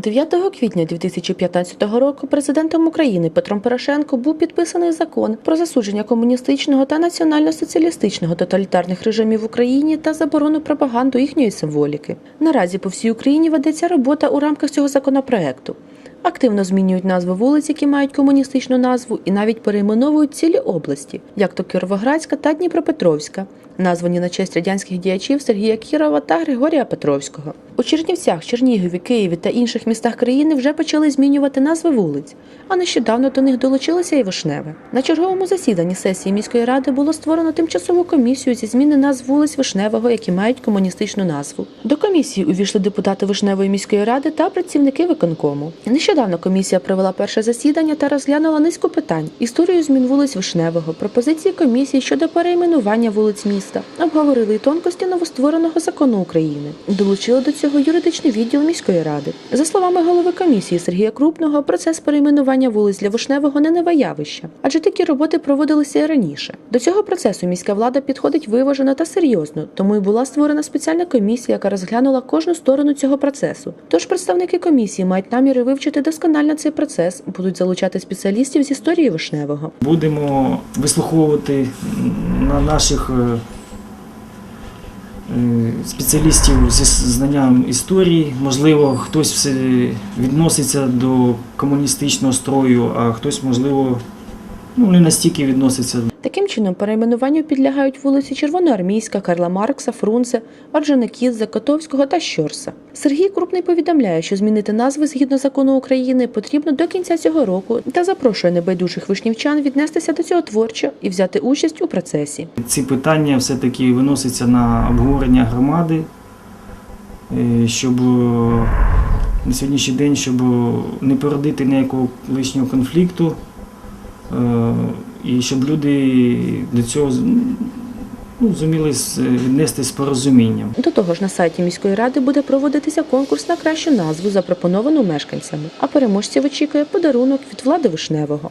9 квітня 2015 року президентом України Петром Порошенко був підписаний закон про засудження комуністичного та національно-соціалістичного тоталітарних режимів в Україні та заборону пропаганду їхньої символіки. Наразі по всій Україні ведеться робота у рамках цього законопроекту. Активно змінюють назви вулиць, які мають комуністичну назву, і навіть перейменовують цілі області, як то Кіровоградська та Дніпропетровська, названі на честь радянських діячів Сергія Кірова та Григорія Петровського. У Чернівцях, Чернігові, Києві та інших містах країни вже почали змінювати назви вулиць, а нещодавно до них долучилося і Вишневе. На черговому засіданні сесії міської ради було створено тимчасову комісію зі зміни назв вулиць Вишневого, які мають комуністичну назву. До комісії увійшли депутати Вишневої міської ради та працівники виконкому. Нещодавно комісія провела перше засідання та розглянула низку питань: історію змін вулиць Вишневого, пропозиції комісії щодо перейменування вулиць міста, обговорили й тонкості новоствореного закону України. Долучили до цього юридичний відділ міської ради. За словами голови комісії Сергія Крупного, процес перейменування вулиць для Вишневого не нове явище, адже такі роботи проводилися і раніше. До цього процесу міська влада підходить виважено та серйозно, тому і була створена спеціальна комісія, яка розглянула кожну сторону цього процесу. Тож представники комісії мають наміри вивчити досконально цей процес, будуть залучати спеціалістів з історії Вишневого. Будемо вислуховувати на наших е, спеціалістів зі знанням історії. Можливо, хтось все відноситься до комуністичного строю, а хтось, можливо, ну, не настільки відноситься. Таким чином, перейменуванню підлягають вулиці Червоноармійська, Карла Маркса, Фрунзе, Орджоникідзе, Котовського та Щорса. Сергій Крупний повідомляє, що змінити назви згідно закону України потрібно до кінця цього року та запрошує небайдужих вишнівчан віднестися до цього творчо і взяти участь у процесі. Ці питання все-таки виносяться на обговорення громади, е, щоб е, на сьогоднішній день, щоб не породити ніякого лишнього конфлікту, і щоб люди до цього ну, зуміли віднести з порозумінням. До того ж, на сайті міської ради буде проводитися конкурс на кращу назву, запропоновану мешканцями. А переможців очікує подарунок від влади Вишневого.